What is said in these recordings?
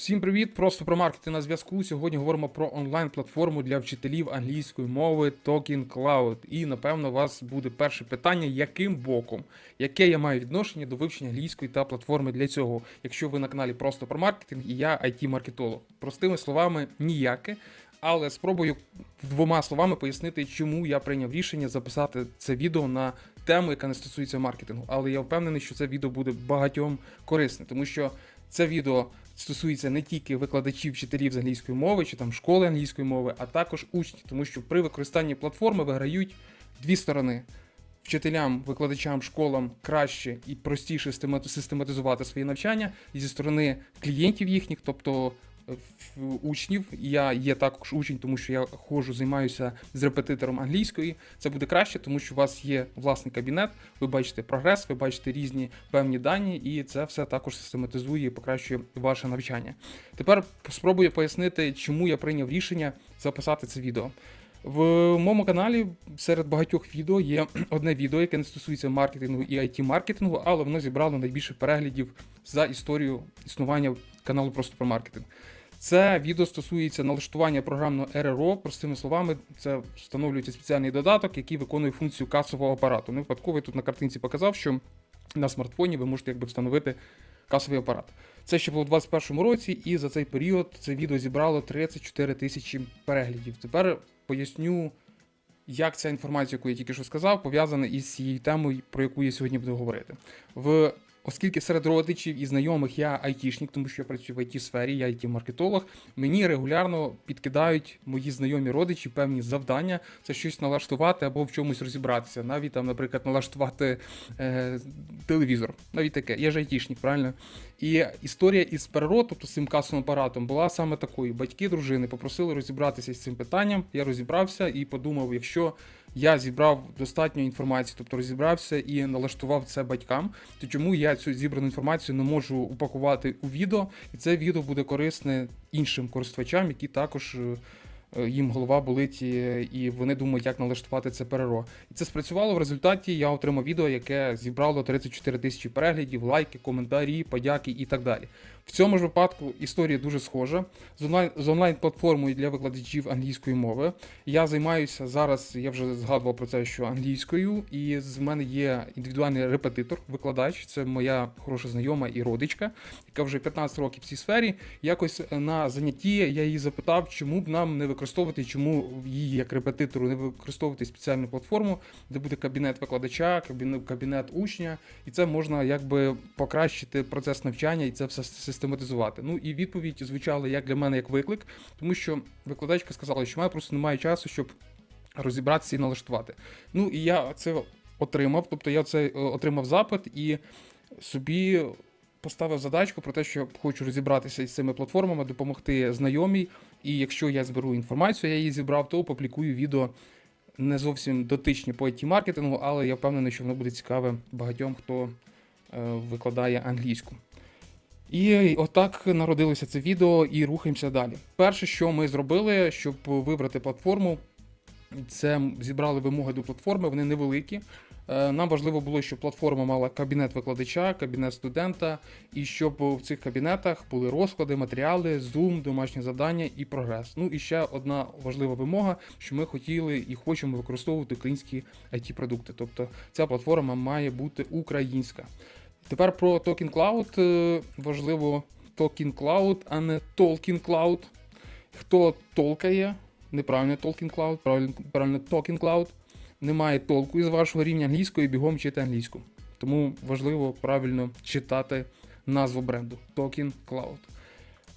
Всім привіт! Просто про маркетинг на зв'язку. Сьогодні говоримо про онлайн-платформу для вчителів англійської мови Talking Cloud. І напевно у вас буде перше питання: яким боком, яке я маю відношення до вивчення англійської та платформи для цього, якщо ви на каналі Просто про маркетинг і я it маркетолог Простими словами, ніяке. Але спробую двома словами пояснити, чому я прийняв рішення записати це відео на тему, яка не стосується маркетингу. Але я впевнений, що це відео буде багатьом корисне, тому що це відео стосується не тільки викладачів, вчителів з англійської мови чи там школи англійської мови, а також учнів, тому що при використанні платформи виграють дві сторони. Вчителям, викладачам, школам краще і простіше системати- систематизувати свої навчання, і зі сторони клієнтів їхніх, тобто учнів. Я є також учень, тому що я ходжу, займаюся з репетитором англійської. Це буде краще, тому що у вас є власний кабінет, ви бачите прогрес, ви бачите різні певні дані, і це все також систематизує і покращує ваше навчання. Тепер спробую пояснити, чому я прийняв рішення записати це відео. В моєму каналі серед багатьох відео є одне відео, яке не стосується маркетингу і it маркетингу, але воно зібрало найбільше переглядів за історію існування каналу просто про маркетинг. Це відео стосується налаштування програмного РРО. Простими словами, це встановлюється спеціальний додаток, який виконує функцію касового апарату. Не випадково я тут на картинці показав, що на смартфоні ви можете якби встановити касовий апарат. Це ще було у 2021 році, і за цей період це відео зібрало 34 тисячі переглядів. Тепер поясню, як ця інформація, яку я тільки що сказав, пов'язана із цією темою, про яку я сьогодні буду говорити. В Оскільки серед родичів і знайомих я айтішник, тому що я працюю в it сфері я it маркетолог мені регулярно підкидають мої знайомі родичі певні завдання, це щось налаштувати або в чомусь розібратися. Навіть там, наприклад, налаштувати е, телевізор. Навіть таке. Я ж айтішник, правильно? І історія із ПРРО, тобто з цим касовим апаратом, була саме такою. Батьки дружини попросили розібратися з цим питанням. Я розібрався і подумав, якщо я зібрав достатньо інформації, тобто розібрався і налаштував це батькам, то чому я цю зібрану інформацію не можу упакувати у відео, і це відео буде корисне іншим користувачам, які також. е, е, Їм голова болить, і вони думають, як налаштувати це ПРРО. І це спрацювало. В результаті я отримав відео, яке зібрало 34 тисячі переглядів, лайки, коментарі, подяки і так далі. В цьому ж випадку історія дуже схожа з онлайн з онлайн-платформою для викладачів англійської мови. Я займаюся зараз. Я вже згадував про це, що англійською, і з мене є індивідуальний репетитор, викладач. Це моя хороша знайома і родичка, яка вже 15 років в цій сфері. Якось на занятті я її запитав, чому б нам не використовувати, чому її як репетитору не використовувати спеціальну платформу, де буде кабінет викладача, кабінет, учня, і це можна якби покращити процес навчання і це все систематизувати. Ну і відповідь звучала як для мене як виклик, тому що викладачка сказала, що мене просто немає часу, щоб розібратися і налаштувати. Ну і я це отримав, тобто я це е, отримав запит і собі поставив задачку про те, що хочу розібратися із цими платформами, допомогти знайомій. І якщо я зберу інформацію, я її зібрав, то опублікую відео не зовсім дотичні по it маркетингу, але я впевнений, що воно буде цікаве багатьом, хто е, викладає англійську. І отак народилося це відео, і рухаємося далі. Перше, що ми зробили, щоб вибрати платформу, це зібрали вимоги до платформи, вони невеликі. Е, Нам важливо було, щоб платформа мала кабінет викладача, кабінет студента, і щоб в цих кабінетах були розклади, матеріали, Zoom, домашні завдання і прогрес. Ну і ще одна важлива вимога, що ми хотіли і хочемо використовувати українські it продукти Тобто ця платформа має бути українська. Тепер про Token Cloud. Е, Важливо Token Cloud, а не Talking Cloud. Хто толкає, неправильно Talking Cloud, правильно, Talking Cloud. Немає толку із вашого рівня англійської, бігом вчити англійську. Тому важливо правильно читати назву бренду Token Cloud.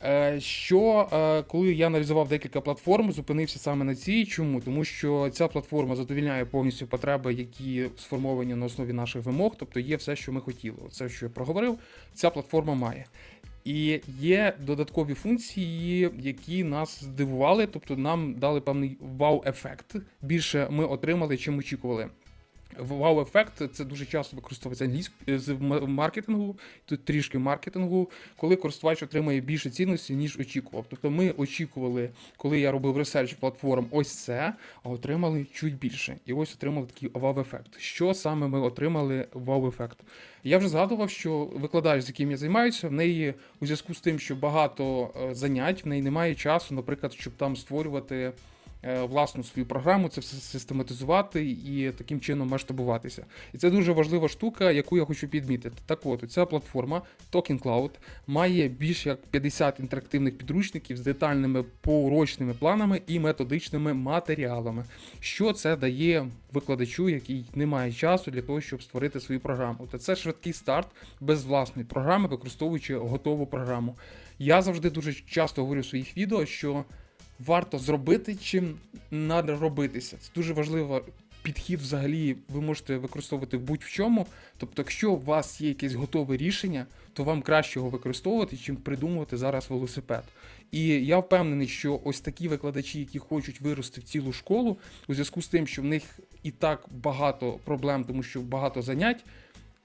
Е, Що е, коли я аналізував декілька платформ, зупинився саме на цій. Чому? Тому що ця платформа задовільняє повністю потреби, які сформовані на основі наших вимог, тобто є все, що ми хотіли. Це, що я проговорив, ця платформа має. І є додаткові функції, які нас здивували, тобто нам дали певний вау-ефект. Більше ми отримали, чим очікували. Вау-ефект це дуже часто використовується англійською з маркетингу, тут трішки маркетингу, коли користувач отримує більше цінності, ніж очікував. Тобто ми очікували, коли я робив ресерч платформ, ось це, а отримали чуть більше. І ось отримали такий вау-ефект. Що саме ми отримали вау-ефект? Я вже згадував, що викладач, з яким я займаюся, в неї у зв'язку з тим, що багато е, занять, в неї немає часу, наприклад, щоб там створювати е, власну свою програму, це все систематизувати і таким чином масштабуватися. І це дуже важлива штука, яку я хочу підмітити. Так от, ця платформа Talking Cloud має більш як 50 інтерактивних підручників з детальними поурочними планами і методичними матеріалами. Що це дає викладачу, який не має часу для того, щоб створити свою програму? Та це швидкий старт без власної програми, використовуючи готову програму. Я завжди дуже часто говорю в своїх відео, що варто зробити, чим треба робитися. Це дуже важливо. Підхід взагалі ви можете використовувати в будь-в чому. Тобто, якщо у вас є якесь готове рішення, то вам краще його використовувати, чим придумувати зараз велосипед. І я впевнений, що ось такі викладачі, які хочуть вирости в цілу школу, у зв'язку з тим, що в них і так багато проблем, тому що багато занять.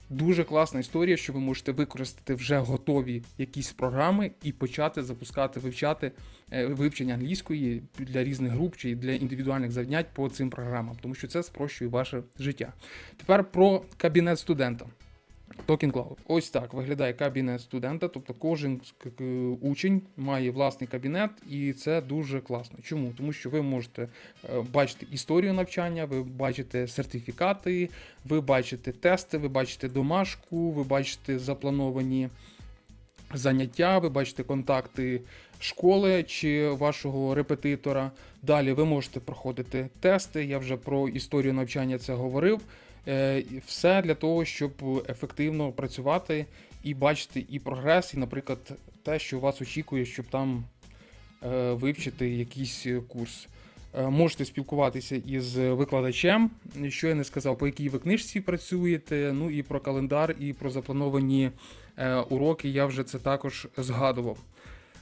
Дуже класна історія, що ви можете використати вже готові якісь програми і почати запускати, вивчати е, вивчення англійської для різних груп чи для індивідуальних завдань по цим програмам, тому що це спрощує ваше життя. Тепер про кабінет студента. Talking Cloud. Ось так виглядає кабінет студента. Тобто кожен учень має власний кабінет, і це дуже класно. Чому? Тому що ви можете е, бачити історію навчання, ви бачите сертифікати, ви бачите тести, ви бачите домашку, ви бачите заплановані заняття, ви бачите контакти школи чи вашого репетитора. Далі ви можете проходити тести. Я вже про історію навчання це говорив. Е, Все для того, щоб ефективно працювати і бачити і прогрес, і, наприклад, те, що вас очікує, щоб там е, вивчити якийсь курс. Е, Можете спілкуватися із викладачем, що я не сказав, по якій ви книжці працюєте. Ну і про календар, і про заплановані уроки я вже це також згадував.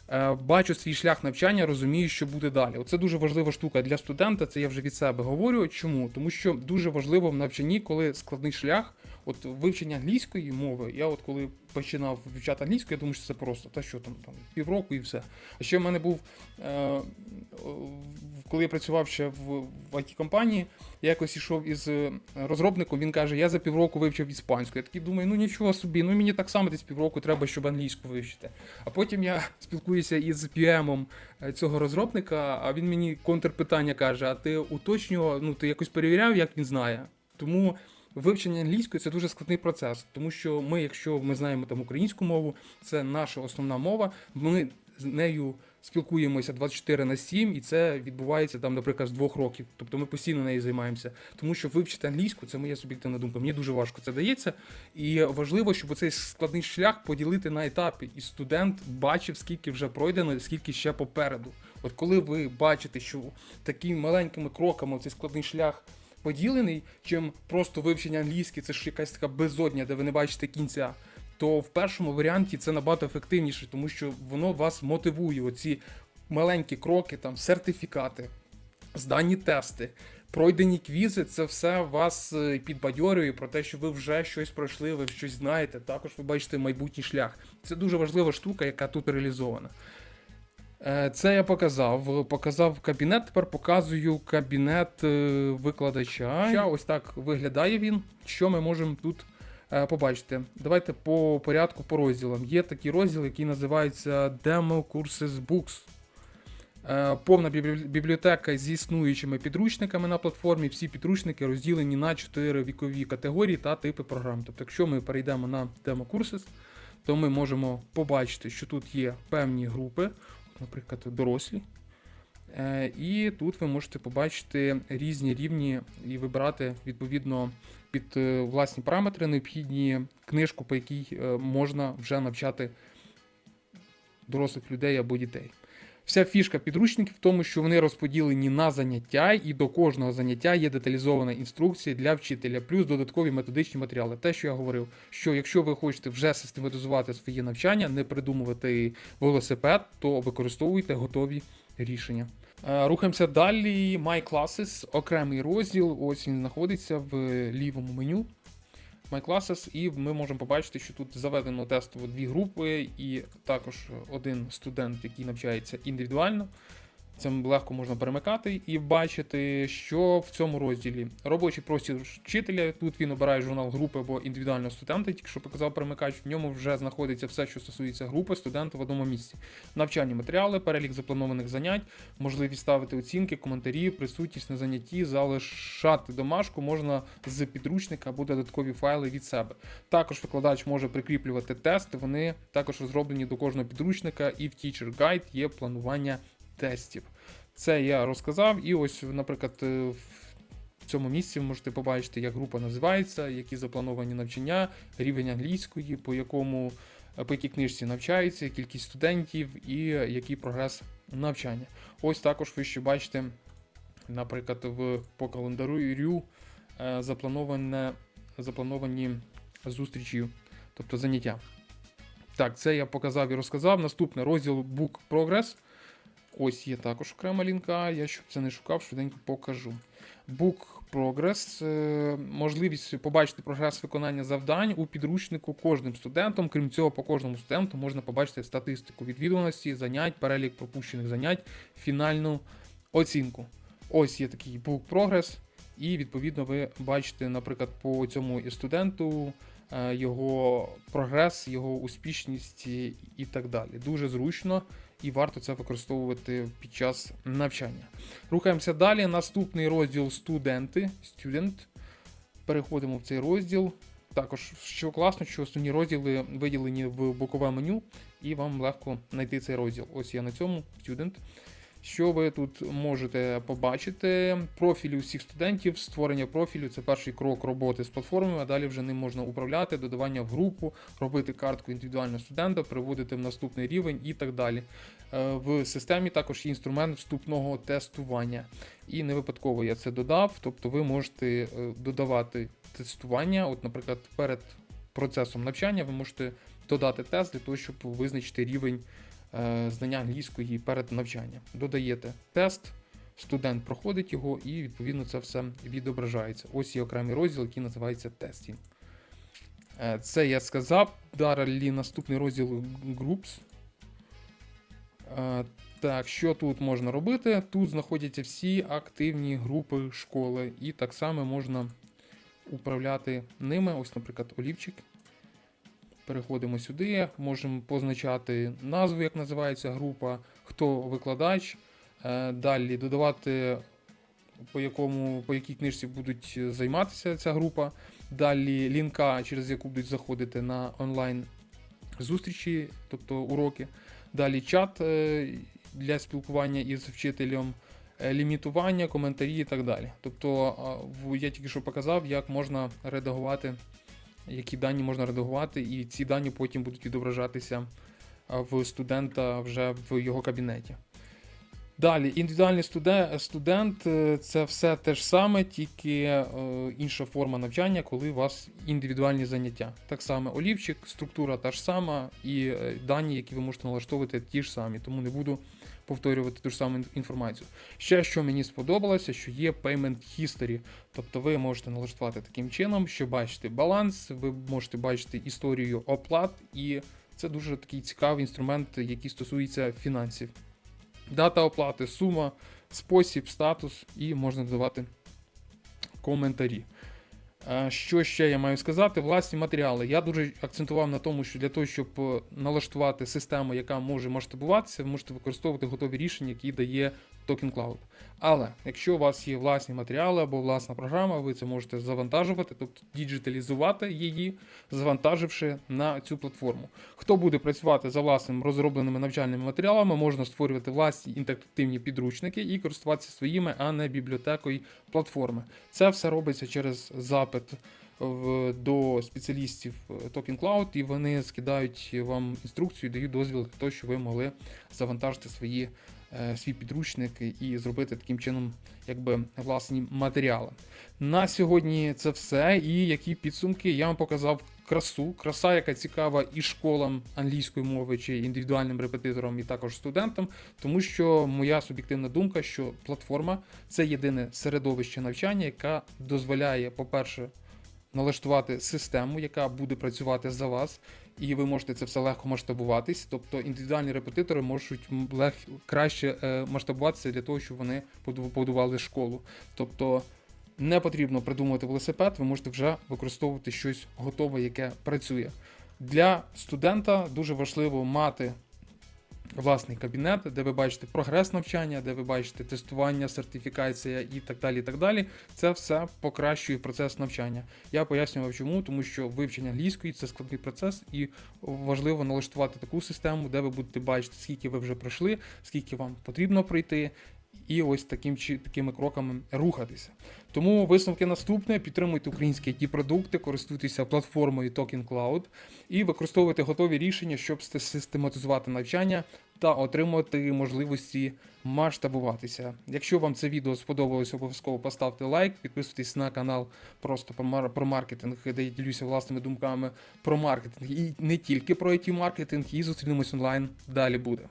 Е, Бачу свій шлях навчання, розумію, що буде далі. Оце дуже важлива штука для студента. Це я вже від себе говорю. Чому? Тому що дуже важливо в навчанні, коли складний шлях, от вивчення англійської мови. Я от коли починав вивчати англійську, я думаю, що це просто та що там, там півроку і все. А ще в мене був, е, коли я працював ще в, в it компанії я якось ішов із е, розробником, він каже, я за півроку вивчив іспанську. Я такий думаю, ну нічого собі, ну мені так само десь півроку треба, щоб англійську вивчити. А потім я спілкуюся із PM цього розробника, а він мені контрпитання каже: а ти уточнював, ну ти якось перевіряв, як він знає. Тому вивчення англійської це дуже складний процес, тому що ми, якщо ми знаємо там українську мову, це наша основна мова. Ми з нею спілкуємося 24 на 7, і це відбувається там, наприклад, з двох років. Тобто ми постійно нею займаємося. Тому що вивчити англійську це моя суб'єктивна думка. Мені дуже важко це дається. І важливо, щоб цей складний шлях поділити на етапи, і студент бачив, скільки вже пройдено, скільки ще попереду. От коли ви бачите, що такими маленькими кроками цей складний шлях поділений, чим просто вивчення англійської, це ж якась така безодня, де ви не бачите кінця. То в першому варіанті це набагато ефективніше, тому що воно вас мотивує. Оці маленькі кроки, там сертифікати, здані тести, пройдені квізи, це все вас е, підбадьорює про те, що ви вже щось пройшли, ви щось знаєте. Також ви бачите майбутній шлях. Це дуже важлива штука, яка тут реалізована. Е, Це я показав. Показав кабінет. Тепер показую кабінет е, викладача. Ось так виглядає він. Що ми можемо тут е, побачити? Давайте по порядку по розділам. Є такий розділ, який називається Demo Courses Books. Повна бібліотека з існуючими підручниками на платформі. Всі підручники розділені на 4 вікові категорії та типи програм. Тобто, якщо ми перейдемо на Demo Courses, то ми можемо побачити, що тут є певні групи, наприклад, дорослі. Е, І тут ви можете побачити різні рівні і вибирати відповідно під е, власні параметри необхідні книжку, по якій е, можна вже навчати дорослих людей або дітей. Вся фішка підручників в тому, що вони розподілені на заняття, і до кожного заняття є деталізована інструкція для вчителя, плюс додаткові методичні матеріали. Те, що я говорив, що якщо ви хочете вже систематизувати своє навчання, не придумувати велосипед, то використовуйте готові рішення. Е, Рухаємося далі. My Classes, окремий розділ. Ось він знаходиться в лівому меню. My Classes, і ми можемо побачити, що тут заведено тестово дві групи, і також один студент, який навчається індивідуально. Це легко можна перемикати і бачити, що в цьому розділі робочий простір вчителя. Тут він обирає журнал групи або індивідуального студента, тільки що показав перемикач. В ньому вже знаходиться все, що стосується групи студента в одному місці. Навчальні матеріали, перелік запланованих занять, можливість ставити оцінки, коментарі, присутність на занятті, залишати домашку можна з підручника або додаткові файли від себе. Також викладач може прикріплювати тести. Вони також розроблені до кожного підручника, і в Teacher Guide є планування тестів. Це я розказав, і ось, наприклад, е, в цьому місці ви можете побачити, як група називається, які заплановані навчання, рівень англійської, по якому е, по якій книжці навчаються, кількість студентів і який прогрес навчання. Ось також ви ще бачите, наприклад, в по календарю е, заплановане, заплановані зустрічі, тобто заняття. Так, це я показав і розказав. Наступний розділ Book Progress. Ось є також окрема лінка. Я щоб це не шукав, швиденько покажу. Book Progress е, можливість побачити прогрес виконання завдань у підручнику кожним студентом. Крім цього, по кожному студенту можна побачити статистику відвідуваності, занять, перелік пропущених занять, фінальну оцінку. Ось є такий Book Progress, і відповідно ви бачите, наприклад, по цьому студенту е, його прогрес, його успішність і так далі. Дуже зручно і варто це використовувати під час навчання. Рухаємося далі. Наступний розділ студенти. Student. Переходимо в цей розділ. Також, що класно, що основні розділи виділені в бокове меню, і вам легко знайти цей розділ. Ось я на цьому Student. Що ви тут можете побачити? Профілі усіх студентів, створення профілю це перший крок роботи з платформою, а далі вже ним можна управляти, додавання в групу, робити картку індивідуального студента, переводити в наступний рівень і так далі. Е, В системі також є інструмент вступного тестування. І не випадково я це додав. Тобто ви можете е, додавати тестування. От, наприклад, перед процесом навчання ви можете додати тест для того, щоб визначити рівень знання англійської перед навчанням. Додаєте тест, студент проходить його, і відповідно це все відображається. Ось є окремий розділ, який називається тестінг. Е, Це я сказав. Далі наступний розділ Groups. Е, Так, що тут можна робити? Тут знаходяться всі активні групи школи, і так само можна управляти ними. Ось, наприклад, олівчик. Переходимо сюди, можемо позначати назву, як називається група, хто викладач. Е, Далі додавати, по, якому, по якій книжці будуть займатися ця група. Далі лінка, через яку будуть заходити на онлайн зустрічі, тобто уроки. Далі чат е, для спілкування із вчителем, е, лімітування, коментарі і так далі. Тобто я тільки що показав, як можна редагувати, які дані можна редагувати, і ці дані потім будуть відображатися в студента вже в його кабінеті. Далі, індивідуальний студент, е, це все те ж саме, тільки е, інша форма навчання, коли у вас індивідуальні заняття. Так само олівчик, структура та ж сама, і е, дані, які ви можете налаштовувати, ті ж самі, тому не буду повторювати ту ж саму інформацію. Ще що мені сподобалося, що є Payment History, тобто ви можете налаштувати таким чином, що бачите баланс, ви можете бачити історію оплат, і це дуже такий цікавий інструмент, який стосується фінансів. Дата оплати, сума, спосіб, статус, і можна додавати коментарі. Що ще я маю сказати? Власні матеріали. Я дуже акцентував на тому, що для того, щоб е, налаштувати систему, яка може масштабуватися, ви можете використовувати готові рішення, які дає Token Cloud. Але якщо у вас є власні матеріали або власна програма, ви це можете завантажувати, тобто діджиталізувати її, завантаживши на цю платформу. Хто буде працювати за власними розробленими навчальними матеріалами, можна створювати власні інтерактивні підручники і користуватися своїми, а не бібліотекою платформи. Це все робиться через запит до спеціалістів е, Token Cloud, і вони скидають вам інструкцію, дають дозвіл для того, щоб ви могли завантажити свої, свій підручник і зробити таким чином якби, власні матеріали. На сьогодні це все. І які підсумки я вам показав красу, краса, яка цікава і школам англійської мови, чи індивідуальним репетиторам, і також студентам, тому що моя суб'єктивна думка, що платформа це єдине середовище навчання, яка дозволяє, по-перше, налаштувати систему, яка буде працювати за вас, і ви можете це все легко масштабуватись. Тобто індивідуальні репетитори можуть лег... краще е, масштабуватися для того, щоб вони побуду- побудували школу. Тобто не потрібно придумувати велосипед, ви можете вже використовувати щось готове, яке працює. Для студента дуже важливо мати власний кабінет, де ви бачите прогрес навчання, де ви бачите тестування, сертифікація і так далі. і так далі. Це все покращує процес навчання. Я пояснював чому, тому що вивчення англійської це складний процес, і важливо налаштувати таку систему, де ви будете бачити, скільки ви вже пройшли, скільки вам потрібно пройти. І ось таким чи такими кроками рухатися. Тому висновки наступне: підтримуйте українські it продукти, користуйтеся платформою Token Cloud і використовуйте готові рішення, щоб систематизувати навчання та отримувати можливості масштабуватися. Якщо вам це відео сподобалось, обов'язково поставте лайк, підписуйтесь на канал просто про маркетинг, де я ділюся власними думками про маркетинг і не тільки про it маркетинг. І зустрінемось онлайн. Далі буде.